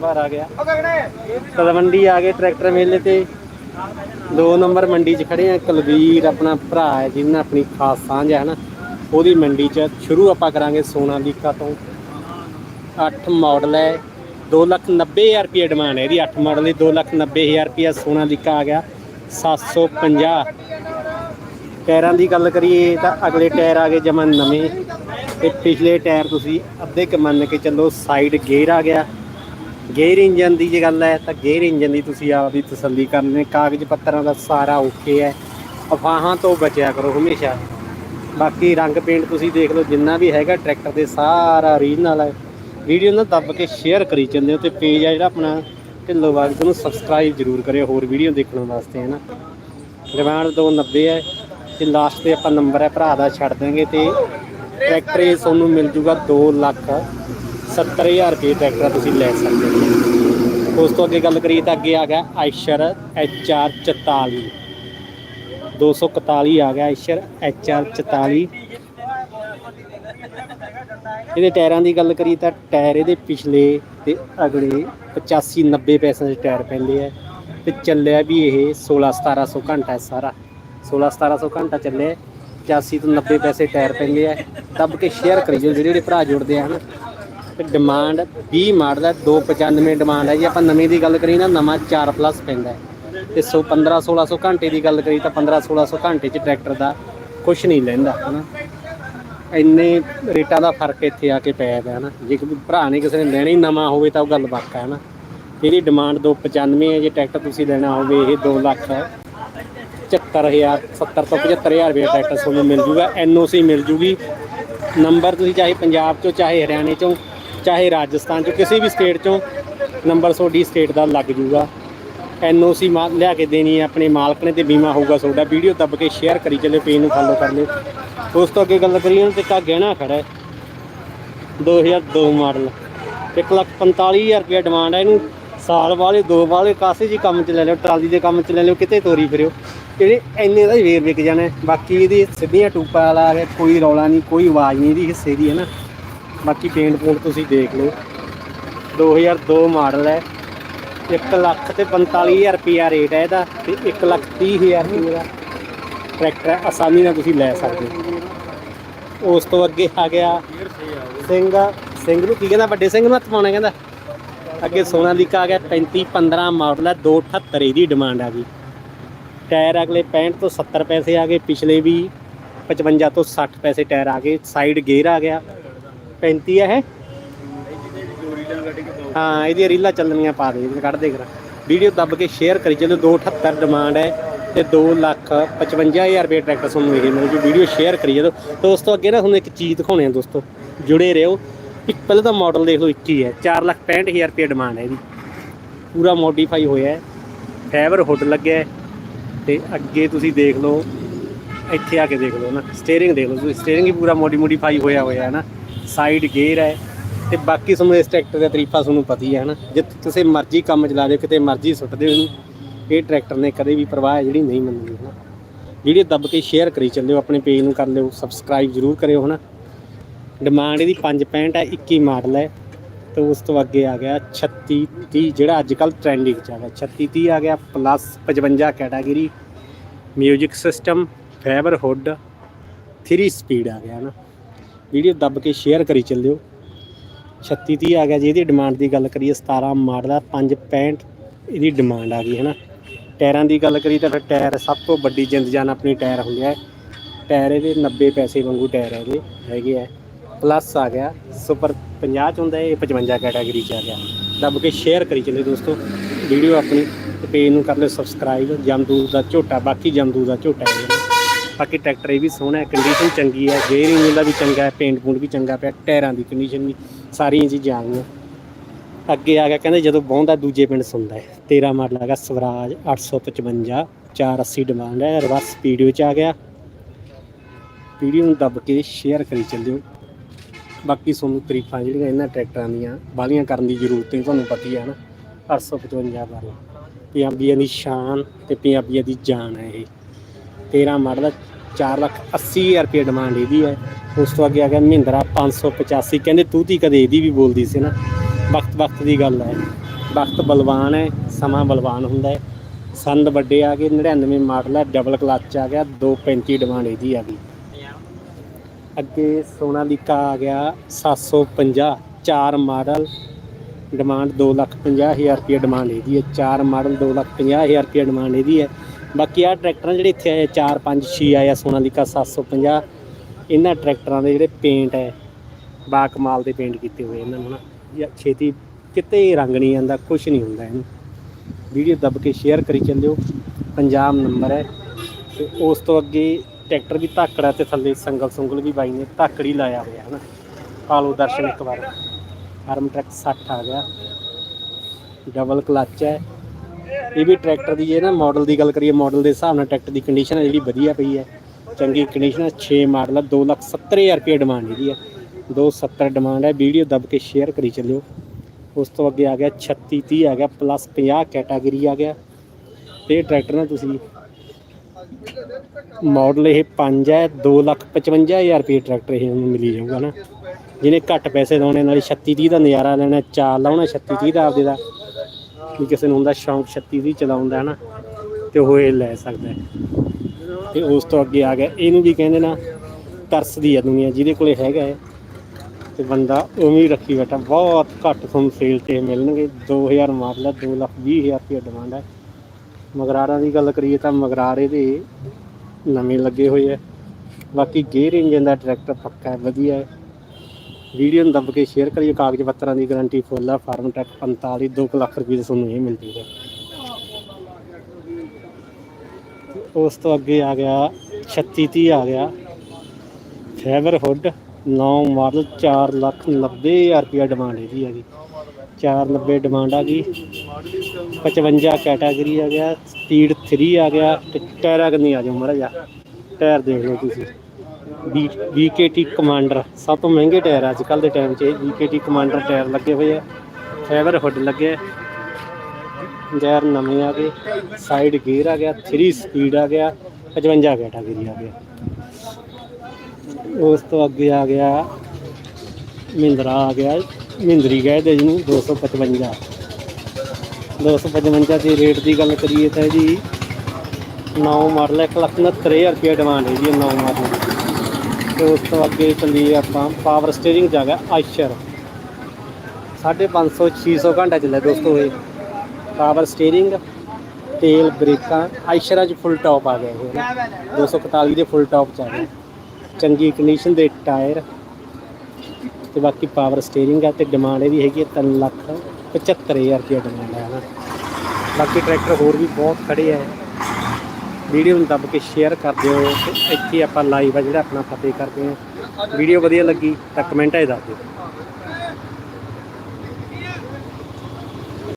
ਬਾਹਰ ਆ ਗਿਆ। ਤਲਵੰਡੀ ਆ ਗਏ ਟਰੈਕਟਰ ਮੇਲੇ ਤੇ। ਦੋ ਨੰਬਰ ਮੰਡੀ 'ਚ ਖੜੇ ਆ। ਕੁਲਵੀਰ ਆਪਣਾ ਭਰਾ ਹੈ, ਜਿਹਨਾਂ ਆਪਣੀ ਖਾਸ ਸਾਂਝ ਹੈ ਨਾ, ਉਹਦੀ ਮੰਡੀ 'ਚ ਸ਼ੁਰੂ ਆਪਾਂ ਕਰਾਂਗੇ ਸੋਨਾ ਲੀਕਾ ਤੋਂ। 8 ਮਾਡਲ ਹੈ 290000 ਰੁਪਏ ਡਿਮਾਂਡ ਹੈ ਇਹਦੀ। 8 ਮਾਡਲ ਦੀ 290000 ਰੁਪਏ ਸੋਨਾਲੀਕਾ ਆ ਗਿਆ। 750 ਟਾਇਰਾਂ ਦੀ ਗੱਲ ਕਰੀਏ ਤਾਂ ਅਗਲੇ ਟਾਇਰ ਆ ਗਏ ਜਮਨ ਨਵੇਂ। ਤੇ ਪਿਛਲੇ ਟਾਇਰ ਤੁਸੀਂ ਅੱਧੇ ਕ ਮੰਨ ਕੇ ਚੱਲੋ ਸਾਈਡ ਗੇਅਰ ਆ ਗਿਆ। ਗੇਅਰ ਇੰਜਨ ਦੀ ਜੇ ਗੱਲ ਹੈ ਤਾਂ ਗੇਅਰ ਇੰਜਨ ਦੀ ਤੁਸੀਂ ਆਪ ਦੀ ਤਸੱਲੀ ਕਰ ਲੈਣੇ ਕਾਗਜ਼ ਪੱਤਰਾਂ ਦਾ ਸਾਰਾ ਓਕੇ ਹੈ। ਅਫਵਾਹਾਂ ਤੋਂ ਬਚਿਆ ਕਰੋ ਹਮੇਸ਼ਾ। ਬਾਕੀ ਰੰਗ ਪੇਂਟ ਤੁਸੀਂ ਦੇਖ ਲਓ, ਜਿੰਨਾ ਵੀ ਹੈਗਾ ਟਰੈਕਟਰ ਦੇ ਸਾਰਾ ਓਰੀਜਨਲ ਹੈ। ਵੀਡੀਓ ਨੂੰ ਦੱਬ ਕੇ ਸ਼ੇਅਰ ਕਰੀ ਚੱਲਿਓ ਤੇ ਪੇਜ ਆ ਜਿਹੜਾ ਆਪਣਾ ਢਿੱਲੋਂ ਬਾਗ ਨੂੰ ਸਬਸਕ੍ਰਾਈਬ ਜ਼ਰੂਰ ਕਰਿਓ, ਹੋਰ ਵੀਡੀਓ ਦੇਖਣ ਵਾਸਤੇ ਹੈ ਨਾ ਡਿਮਾਂਡ 290 ਹੈ ਤੇ ਲਾਸਟ ਤੇ ਆਪਾਂ ਨੰਬਰ ਹੈ, ਭਰਾ ਦਾ ਛੱਡ ਦਾਂਗੇ ਤੇ ਟਰੈਕਟਰ ਇਹ ਤੁਹਾਨੂੰ ਮਿਲ ਜੂਗਾ 2 ਲੱਖ। 70000 ਰੁਪਏ ਟਰੈਕਟਰ ਤੁਸੀਂ ਲੈ ਸਕਦੇ ਹੋ। ਉਸ ਤੋਂ ਅੱਗੇ ਗੱਲ ਕਰੀਏ ਤਾਂ ਅੱਗੇ ਆ ਗਿਆ ਆਇਸ਼ਰ HR 44 241 ਆ ਗਿਆ ਆਇਸ਼ਰ HR 44 ਇਹਦੇ ਟਾਇਰਾਂ ਦੀ ਗੱਲ ਕਰੀਏ ਤਾਂ ਟਾਇਰ ਇਹਦੇ ਪਿਛਲੇ ਤੇ ਅਗਲੇ 85 90 ਪੈਸੇ ਦੇ ਟਾਇਰ ਪੈਂਦੇ ਆ ਤੇ ਚੱਲਿਆ ਵੀ ਇਹ 16 1700 ਘੰਟਾ ਹੈ ਸਾਰਾ। 16 1700 ਘੰਟਾ ਚੱਲਿਆ 85 ਤੋਂ 90 ਪੈਸੇ ਟਾਇਰ ਪੈਂਦੇ ਆ। ਦੱਬ ਕੇ ਸ਼ੇਅਰ ਕਰੀ ਜੋ ਜਿਹੜੇ ਜਿਹੜੇ ਭਰਾ ਜੁੜਦੇ ਆ ਹਨਾ। ਤੇ ਡਿਮਾਂਡ 20 ਮਾਡਲ ਹੈ 295 ਡਿਮਾਂਡ ਹੈ ਜੇ। ਆਪਾਂ ਨਵੇਂ ਦੀ ਗੱਲ ਕਰੀਏ ਨਾ, ਨਵਾਂ 4 ਪਲੱਸ ਪੈਂਦਾ ਹੈ। ਤੇ 100 15 1600 ਘੰਟੇ ਦੀ ਗੱਲ ਕਰੀ ਤਾਂ 15 1600 ਘੰਟੇ 'ਚ ਟਰੈਕਟਰ ਦਾ ਕੁਝ ਨਹੀਂ ਲੈਂਦਾ, ਹਨਾ। ਇੰਨੇ ਰੇਟਾਂ ਦਾ ਫ਼ਰਕ ਇੱਥੇ ਆ ਕੇ ਪਿਆ ਹੈ ਹਨਾ। ਜੇ ਕੋਈ ਭਰਾ ਨੇ ਕਿਸੇ ਨੇ ਲੈਣਾ ਹੀ ਨਵਾਂ ਹੋਵੇ ਤਾਂ ਉਹ ਗੱਲ ਵੱਖ ਹੈ, ਹਨਾ। ਇਹਦੀ ਡਿਮਾਂਡ 295 ਹੈ, ਜੇ ਟਰੈਕਟਰ ਤੁਸੀਂ ਲੈਣਾ ਹੋਵੇ, ਇਹ 2 ਲੱਖ ਹੈ। 75000 70 ਤੋਂ 75000 ਰੁਪਏ ਟਰੈਕਟਰ ਤੁਹਾਨੂੰ ਮਿਲ ਜੂਗਾ ਐਨਓਸੀ ਮਿਲ ਜੂਗੀ। ਨੰਬਰ ਤੁਸੀਂ ਚਾਹੇ ਪੰਜਾਬ ਚੋਂ, ਚਾਹੇ ਹਰਿਆਣੇ ਚੋਂ ਚਾਹੇ ਰਾਜਸਥਾਨ ਚੋਂ ਕਿਸੇ ਵੀ ਸਟੇਟ ਚੋਂ ਨੰਬਰ ਤੁਹਾਡੀ ਸਟੇਟ ਦਾ ਲੱਗ ਜੂਗਾ। ਐਨਓਸੀ ਲਿਆ ਕੇ ਦੇਣੀ ਹੈ, ਆਪਣੇ ਮਾਲਕ ਨੇ ਤੇ ਬੀਮਾ ਹੋਊਗਾ ਤੁਹਾਡਾ। ਵੀਡੀਓ ਦੱਬ ਕੇ ਸ਼ੇਅਰ ਕਰੀ ਚੱਲਿਓ ਪੇਜ ਨੂੰ ਫੋਲੋ ਕਰ ਲਿਓ। ਉਸ ਤੋਂ ਅੱਗੇ ਗੱਲ ਕਰੀਏ ਤੇ ਕਾ ਗਹਿਣਾ ਖੜਾ ਹੈ। 2002 ਮਾਡਲ। 145000 ਰੁਪਏ ਡਿਮਾਂਡ ਹੈ ਇਹਨੂੰ। ਸਾਲ ਵਾਲੇ, ਦੋ ਵਾਲੇ, ਕਾਸੇ ਜੀ ਕੰਮ ਚ ਲੈ ਲਿਓ, ਟਰਾਲੀ ਦੇ ਕੰਮ ਚ ਲੈ ਲਿਓ, ਕਿਤੇ ਤੋਰੀ ਫਿਰਿਓ। ਜਿਹੜੇ ਇੰਨੇ ਦਾ ਹੀ ਵੇਰ ਵਿਕ ਜਾਣਾ ਬਾਕੀ ਇਹਦੀ ਸਿੱਧੀਆਂ ਟੂਪਾ ਵਾਲਾ ਕੋਈ ਰੌਲਾ ਨਹੀਂ, ਕੋਈ ਆਵਾਜ਼ ਨਹੀਂ, ਇਹਦੀ ਹਿੱਸੇ ਦੀ ਹੈ ਨਾ। ਬਾਕੀ ਪੇਂਟ ਪੂੰਟ ਤੁਸੀਂ ਦੇਖ ਲਓ। 2002 ਮਾਡਲ ਹੈ। 1 ਲੱਖ ਤੇ 45000 ਰੁਪਿਆ ਰੇਟ ਹੈ ਇਹਦਾ ਤੇ 1 ਲੱਖ 30000 ਰੁਪਏ ਦਾ ਟਰੈਕਟਰ ਹੈ, ਆਸਾਨੀ ਨਾਲ ਤੁਸੀਂ ਲੈ ਸਕਦੇ ਹੋ। ਉਸ ਤੋਂ ਅੱਗੇ ਆ ਗਿਆ ਸਿੰਘ। ਸਿੰਘ ਨੂੰ ਕੀ ਕਹਿੰਦਾ? ਵੱਡੇ ਸਿੰਘ ਨੂੰ ਹੱਥ ਪਾਉਣਾ ਕਹਿੰਦਾ। ਅੱਗੇ ਸੋਨਾ ਲਿਖਾ ਆ ਗਿਆ 35 15 ਮਾਡਲ ਹੈ 278 ਇਹਦੀ ਡਿਮਾਂਡ ਆ ਗਈ। ਟਾਇਰ ਅਗਲੇ 65 ਤੋਂ 70 ਪੈਸੇ ਆ ਗਏ ਪਿਛਲੇ ਵੀ 55 ਤੋਂ 60 ਪੈਸੇ ਟਾਇਰ ਆ ਗਏ ਸਾਈਡ ਗੇਅਰ ਆ ਗਿਆ। 35 ਹੈ ਹਾਂ ਇਹਦੀਆਂ ਰੀਲਾਂ ਚੱਲਣੀਆਂ ਪਾ ਦੇ ਕੱਢ ਦੇ ਕਰਾ ਵੀਡੀਓ ਦੱਬ ਕੇ ਸ਼ੇਅਰ ਕਰੀ ਚੱਲੋ 278 ਡਿਮਾਂਡ ਹੈ ਤੇ 2 ਲੱਖ 55000 ਰੁਪਏ ਟਰੈਕਟਰ ਤੁਹਾਨੂੰ ਇਹ ਮਿਲ ਜੂ। ਵੀਡੀਓ ਸ਼ੇਅਰ ਕਰੀ ਜਦੋਂ। ਦੋਸਤੋ ਅੱਗੇ ਨਾ ਤੁਹਾਨੂੰ ਇੱਕ ਚੀਜ਼ ਦਿਖਾਉਣੇ ਆ ਦੋਸਤੋ ਜੁੜੇ ਰਹੋ। ਇੱਕ ਪਹਿਲਾਂ ਤਾਂ ਮਾਡਲ ਦੇਖ ਲਓ 21 ਹੈ। 4 ਲੱਖ 65000 ਰੁਪਏ ਡਿਮਾਂਡ ਹੈ ਇਹਦੀ। ਪੂਰਾ ਮੋਡੀਫਾਈ ਹੋਇਆ ਹੈ। ਫਾਈਬਰ ਹੁੱਡ ਲੱਗਿਆ ਹੈ ਤੇ ਅੱਗੇ ਤੁਸੀਂ ਦੇਖ ਲਓ ਇੱਥੇ ਆ ਕੇ ਦੇਖ ਲਓ ਨਾ ਸਟੀਅਰਿੰਗ ਦੇਖ ਲਓ। ਤੁਸੀਂ ਸਟੀਅਰਿੰਗ ਵੀ ਪੂਰਾ ਮੋਡੀ ਮੋਡੀਫਾਈ ਹੋਇਆ ਹੋਇਆ ਹੈ ਨਾ। ਸਾਈਡ ਗੇਅਰ ਹੈ ਤੇ ਬਾਕੀ ਤੁਹਾਨੂੰ ਇਸ ਟਰੈਕਟਰ ਦਾ ਤਰੀਫਾ ਤੁਹਾਨੂੰ ਪਤਾ ਹੀ ਹੈ ਨਾ ਜਿੱਥੇ ਤੁਸੀਂ ਮਰਜ਼ੀ ਕੰਮ ਚਲਾ ਦਿਓ ਕਿਤੇ ਮਰਜ਼ੀ ਸੁੱਟ ਦਿਓ ਇਹਨੂੰ, ਇਹ ਟਰੈਕਟਰ ਨੇ ਕਦੇ ਵੀ ਪਰਵਾਹ ਜਿਹੜੀ ਨਹੀਂ ਮੰਨੀ ਹੈ ਨਾ ਵੀਡੀਓ ਦੱਬ ਕੇ ਸ਼ੇਅਰ ਕਰੀ ਚੱਲਿਓ, ਆਪਣੇ ਪੇਜ ਨੂੰ ਕਰ ਲਿਓ ਸਬਸਕ੍ਰਾਈਬ ਜ਼ਰੂਰ ਕਰਿਓ, ਹਨਾ? ਡਿਮਾਂਡ ਇਹਦੀ 565 ਹੈ 21 ਮਾਡਲ ਹੈ, ਤੇ ਉਸ ਤੋਂ ਅੱਗੇ ਆ ਗਿਆ 36 30 ਜਿਹੜਾ ਅੱਜ ਕੱਲ ਟ੍ਰੈਂਡਿੰਗ ਚ ਆ ਗਿਆ। 36 30 ਆ ਗਿਆ plus 55 category music system fibre hood 3 speed ਆ ਗਿਆ ਨਾ ਵੀਡੀਓ ਦੱਬ ਕੇ ਸ਼ੇਅਰ ਕਰੀ ਚੱਲਿਓ। 36 30 ਆ ਗਿਆ ਜੀ ਇਹਦੀ ਡਿਮਾਂਡ ਦੀ ਗੱਲ ਕਰੀਏ 17 ਮਾਡਲ ਆ 565 ਇਹਦੀ ਡਿਮਾਂਡ ਆ ਗਈ ਹੈ ਨਾ ਟਾਇਰਾਂ ਦੀ ਗੱਲ ਕਰੀ ਤਾਂ ਫਿਰ ਟਾਇਰ ਸਭ ਤੋਂ ਵੱਡੀ ਜਿੰਦ ਜਾਨ ਆਪਣੀ ਟਾਇਰ ਹੁੰਦੀ ਹੈ ਟਾਇਰ ਇਹਦੇ 90 ਪੈਸੇ ਵਾਂਗੂ ਟਾਇਰ ਹੈਗੇ ਹੈਗੇ ਆ। ਪਲੱਸ ਆ ਗਿਆ ਸੁਪਰ 50 ਚ ਹੁੰਦਾ ਹੈ, ਇਹ 55 ਕੈਟਾਗਰੀ ਚ ਆ ਗਿਆ। ਦੱਬ ਕੇ ਸ਼ੇਅਰ ਕਰੀ ਚੱਲੇ ਦੋਸਤੋ। ਵੀਡੀਓ ਆਪਣੀ ਤੇ ਪੇਜ ਨੂੰ ਕਰ ਲਿਓ ਸਬਸਕ੍ਰਾਈਬ ਜਮਦੂਰ ਦਾ ਝੋਟਾ ਬਾਕੀ ਜਮਦੂਰ ਦਾ ਝੋਟਾ ਹੈ। ਬਾਕੀ ਟਰੈਕਟਰ ਇਹ ਵੀ ਸੋਹਣਾ ਹੈ ਕੰਡੀਸ਼ਨ ਚੰਗੀ ਹੈ ਗੇਅਰ ਇੰਜਨ ਦਾ ਵੀ ਚੰਗਾ ਹੈ ਪੇਂਟ ਪੂੰਟ ਵੀ ਚੰਗਾ ਪਿਆ, ਟਾਇਰਾਂ ਦੀ ਕੰਡੀਸ਼ਨ ਵੀ ਸਾਰੀਆਂ ਚੀਜ਼ਾਂ ਆ ਗਈਆਂ। ਅੱਗੇ ਆ ਗਿਆ, ਕਹਿੰਦੇ ਜਦੋਂ ਬਹੁੰਦਾ ਦੂਜੇ ਪਿੰਡ ਸੁਣਦਾ ਹੈ 13 ਮਾਡਲ ਹੈਗਾ ਸਵਰਾਜ 855 480 ਡਿਮਾਂਡ ਹੈ ਰਿਵਰਸ ਵੀਡੀਓ ਚ ਆ ਗਿਆ। ਵੀਡੀਓ ਨੂੰ ਦੱਬ ਕੇ ਸ਼ੇਅਰ ਕਰੀ ਚੱਲਿਓ। ਬਾਕੀ ਤੁਹਾਨੂੰ ਤਰੀਫਾਂ ਜਿਹੜੀਆਂ ਇਹਨਾਂ ਟਰੈਕਟਰਾਂ ਦੀਆਂ ਬਾਲੀਆਂ ਕਰਨ ਦੀ ਜ਼ਰੂਰਤ ਨਹੀਂ, ਤੁਹਾਨੂੰ ਪਤਾ ਹੈ ਨਾ 855 ਬਾਰੇ। ਪੰਜਾਬੀਆਂ ਦੀ ਸ਼ਾਨ ਤੇ ਪੰਜਾਬੀਆਂ ਦੀ ਜਾਨ ਹੈ ਇਹ। 13 ਮਾਡਲ 4 ਲੱਖ 80 ਹਜ਼ਾਰ ਰੁਪਏ ਡਿਮਾਂਡ ਇਹਦੀ ਹੈ। ਉਸ ਤੋਂ ਅੱਗੇ ਆ ਗਿਆ ਮਹਿੰਦਰਾ 585 ਕਹਿੰਦੇ ਤੂੰ ਤੀ ਕਦੇ ਇਹਦੀ ਵੀ ਬੋਲਦੀ ਸੀ ਨਾ। ਵਕਤ ਵਕਤ ਦੀ ਗੱਲ ਹੈ। ਵਕਤ ਬਲਵਾਨ ਹੈ, ਸਮਾਂ ਬਲਵਾਨ ਹੁੰਦਾ ਹੈ। ਸੰਦ ਵੱਡੇ ਆ ਗਏ 99 ਮਾਡਲ ਹੈ ਡਬਲ ਕਲੱਚ ਆ ਗਿਆ 235 ਡਿਮਾਂਡ ਇਹਦੀ ਆ ਗਈ। ਅੱਗੇ ਸੋਨਾਲੀਕਾ ਆ ਗਿਆ 750 ਚਾਰ ਮਾਡਲ ਡਿਮਾਂਡ 250000 ਰੁਪਏ ਡਿਮਾਂਡ ਇਹਦੀ ਹੈ। ਚਾਰ ਮਾਡਲ 250000 ਰੁਪਏ ਡਿਮਾਂਡ ਇਹਦੀ ਹੈ। ਬਾਕੀ ਆ ਟਰੈਕਟਰਾਂ ਜਿਹੜੇ ਇੱਥੇ ਆਏ 4 5 6 ਆਏ ਆ, ਸੋਨਾਲੀਕਾ 750 ਇਹਨਾਂ ਟਰੈਕਟਰਾਂ ਦੇ ਜਿਹੜੇ ਪੇਂਟ ਹੈ ਬਾ ਕਮਾਲ ਦੇ ਪੇਂਟ ਕੀਤੇ ਹੋਏ ਇਹਨਾਂ ਨੂੰ ਨਾ। ਜਾਂ ਛੇਤੀ ਕਿਤੇ ਰੰਗ ਨਹੀਂ ਆਂਦਾ ਕੁਝ ਨਹੀਂ ਹੁੰਦਾ ਇਹਨੂੰ। ਵੀਡੀਓ ਦੱਬ ਕੇ ਸ਼ੇਅਰ ਕਰੀ ਚੱਲਿਓ, ਪੰਜਾਬ ਨੰਬਰ ਹੈ। ਤੇ ਉਸ ਤੋਂ ਅੱਗੇ ਟਰੈਕਟਰ ਵੀ ਧਾਕੜਾ ਤੇ ਥੱਲੇ ਸੰਗਲ ਸੰਗਲ ਵੀ ਬਾਈ ਨੇ ਧਾਕੜੀ ਲਾਇਆ ਹੋਇਆ ਹੈ ਨਾ। ਆ ਦਰਸ਼ਨ ਇੱਕ ਵਾਰ। ਆਰਮ ਟਰੈਕ 60 ਆ ਗਿਆ। ਡਬਲ ਕਲੱਚ ਹੈ। ਇਹ ਵੀ ਟਰੈਕਟਰ ਦੀ ਇਹ ਨਾ ਮਾਡਲ ਦੀ ਗੱਲ ਕਰੀਏ ਮਾਡਲ ਦੇ ਹਿਸਾਬ ਨਾਲ ਟਰੈਕਟਰ ਦੀ ਕੰਡੀਸ਼ਨ ਹੈ ਜਿਹੜੀ ਵਧੀਆ ਪਈ ਹੈ। ਚੰਗੀ ਕੰਡੀਸ਼ਨ ਹੈ 6 ਮਾਡਲ ਹੈ 270000 ਰੁਪਏ ਡਿਮਾਂਡ ਇਹਦੀ ਹੈ 270 ਡਿਮਾਂਡ ਹੈ, ਵੀਡੀਓ ਦੱਬ ਕੇ ਸ਼ੇਅਰ ਕਰੀ ਚੱਲਿਓ। ਉਸ ਤੋਂ ਅੱਗੇ ਆ ਗਿਆ 36 30 ਆ ਗਿਆ ਪਲੱਸ 50 ਕੈਟਾਗਰੀ ਆ ਗਿਆ। ਤੇ ਇਹ ਟਰੈਕਟਰ ਨਾ ਤੁਸੀਂ ਮਾਡਲ ਇਹ 5 ਹੈ 255000 ਰੁਪਏ ਟਰੈਕਟਰ ਇਹ ਨੂੰ ਮਿਲੀ ਜਾਊਗਾ ਨਾ। ਜਿਹਨੇ ਘੱਟ ਪੈਸੇ ਲਾਉਣੇ, ਨਾਲ 36 30 ਦਾ ਨਜ਼ਾਰਾ ਲੈਣਾ, ਚਾਰ ਲਾਉਣਾ 36 30 ਦਾ ਆਪਦੇ ਦਾ। ਕਿ ਕਿਸੇ ਨੂੰ ਹੁੰਦਾ ਸ਼ੌਂਕ 36 30 ਚਲਾਉਂਦਾ ਹੈ ਨਾ ਤੇ ਉਹ ਇਹ ਲੈ ਸਕਦਾ ਹੈ। ਤੇ ਉਸ ਤੋਂ ਅੱਗੇ ਆ ਗਿਆ। ਇਹਨੂੰ ਵੀ ਕਹਿੰਦੇ ਨਾ ਤਰਸਦੀ ਆ ਦੁਨੀਆ, ਜਿਹਦੇ ਕੋਲੇ ਹੈਗਾ ਹੈ ਤੇ ਬੰਦਾ ਉਵੇਂ ਹੀ ਰੱਖੀ ਬੈਠਾ। ਬਹੁਤ ਘੱਟ ਤੁਹਾਨੂੰ ਸੇਲ ਤੇ ਮਿਲਣਗੇ। 2000 ਮਾਡਲ ਹੈ 220000 ਰੁਪਏ ਡਿਮਾਂਡ ਹੈ ਮਗਰਾਰਾਂ ਦੀ ਗੱਲ ਕਰੀਏ ਤਾਂ ਮਗਰਾਰ ਇਹਦੇ ਨਵੇਂ ਲੱਗੇ ਹੋਏ ਹੈ ਬਾਕੀ ਗੇਅਰ ਇੰਜਨ ਦਾ ਟਰੈਕਟਰ ਪੱਕਾ ਹੈ, ਵਧੀਆ ਹੈ। ਵੀਡੀਓ ਨੂੰ ਦੱਬ ਕੇ ਸ਼ੇਅਰ ਕਰਿਓ ਕਾਗਜ਼ ਪੱਤਰਾਂ ਦੀ ਗਾਰੰਟੀ ਫੁੱਲ ਹੈ ਫਾਰਮ ਟੈਕ 45 2 ਲੱਖ ਰੁਪਏ ਦੇ ਤੁਹਾਨੂੰ ਇਹ ਮਿਲ ਜੂਗਾ ਉਸ ਤੋਂ ਅੱਗੇ ਆ ਗਿਆ 36 30 ਆ ਗਿਆ। ਫੈਬਰ ਹੁੱਡ 9 ਮਾਡਲ 4 ਲੱਖ 90 ਹਜ਼ਾਰ ਰੁਪਇਆ ਡਿਮਾਂਡ ਇਹਦੀ ਹੈਗੀ। 490 ਡਿਮਾਂਡ ਆ ਗਈ। 55 ਕੈਟਾਗਰੀ ਆ ਗਿਆ। ਸਪੀਡ 3 ਆ ਗਿਆ। ਟਾਇਰਾਂ ਕਿੰਨੀ ਆ ਜਾਓ ਮੜਾ ਜਾ ਟਾਇਰ ਦੇਖ ਲਓ ਤੁਸੀਂ। ਵੀਕੇਟੀ ਕਮਾਂਡਰ, ਸਭ ਤੋਂ ਮਹਿੰਗੇ ਟਾਇਰ ਅੱਜ ਕੱਲ ਦੇ ਟਾਈਮ 'ਚ ਵੀਕੇਟੀ ਕਮਾਂਡਰ ਟਾਇਰ ਲੱਗੇ ਹੋਏ ਆ ਫਾਈਬਰ ਹੁੱਡ ਲੱਗੇ ਗੇਅਰ ਨਵੇਂ ਆ ਗਏ, ਸਾਈਡ ਗੇਅਰ ਆ ਗਿਆ 3 ਸਪੀਡ ਆ ਗਿਆ 55 ਕੈਟਾਗਰੀ ਆ ਗਿਆ। ਉਸ ਤੋਂ ਅੱਗੇ ਆ ਗਿਆ ਮਹਿੰਦਰਾ, ਆ ਗਿਆ ਮਹਿੰਦਰੀ ਕਹਿੰਦੇ ਜਿਹਨੂੰ 255 255 ਦੇ ਰੇਟ ਦੀ ਗੱਲ ਕਰੀਏ ਤਾਂ ਇਹਦੀ 9 ਮਾਡਲ 169000 ਰੁਪਏ ਡਿਮਾਂਡ ਹੈ ਜੀ 9 ਮਾਡਲ। ਤੇ ਉਸ ਤੋਂ ਅੱਗੇ ਚੱਲੀਏ ਆਪਾਂ ਪਾਵਰ ਸਟੀਅਰਿੰਗ 'ਚ ਆ ਗਿਆ ਆਇਸ਼ਰ 550 600 ਘੰਟਾ ਚੱਲਿਆ ਦੋਸਤੋ ਇਹ। ਪਾਵਰ ਸਟੀਅਰਿੰਗ ਤੇਲ, ਬ੍ਰੇਕਾਂ ਆਇਸ਼ਰਾਂ 'ਚ ਫੁੱਲ ਟਾਪ ਆ ਗਿਆ ਇਹ। 241 ਦੇ ਫੁੱਲ ਟਾਪ 'ਚ ਆ ਗਿਆ। ਚੰਗੀ ਕੰਡੀਸ਼ਨ ਦੇ ਟਾਇਰ ਤੇ ਬਾਕੀ ਪਾਵਰ ਸਟੀਅਰਿੰਗ ਆ ਤੇ ਡਿਮਾਂਡ ਇਹਦੀ ਹੈਗੀ 3 ਲੱਖ 75000 ਰੁਪਏ ਡਿਮਾਂਡ ਹੈ ਨਾ ਬਾਕੀ ਟਰੈਕਟਰ ਹੋਰ ਵੀ ਬਹੁਤ ਖੜੇ ਆ। ਵੀਡੀਓ ਨੂੰ ਦੱਬ ਕੇ ਸ਼ੇਅਰ ਕਰ ਦਿਓ ਤੇ ਇੱਥੇ ਆਪਾਂ ਲਾਈਵ ਆ ਜਿਹੜਾ ਆਪਣਾ ਫਤਿਹ ਕਰਦੇ ਹਾਂ। ਵੀਡੀਓ ਵਧੀਆ ਲੱਗੀ ਤਾਂ ਕਮੈਂਟਾਂ 'ਚ ਦੱਸ ਦਿਓ।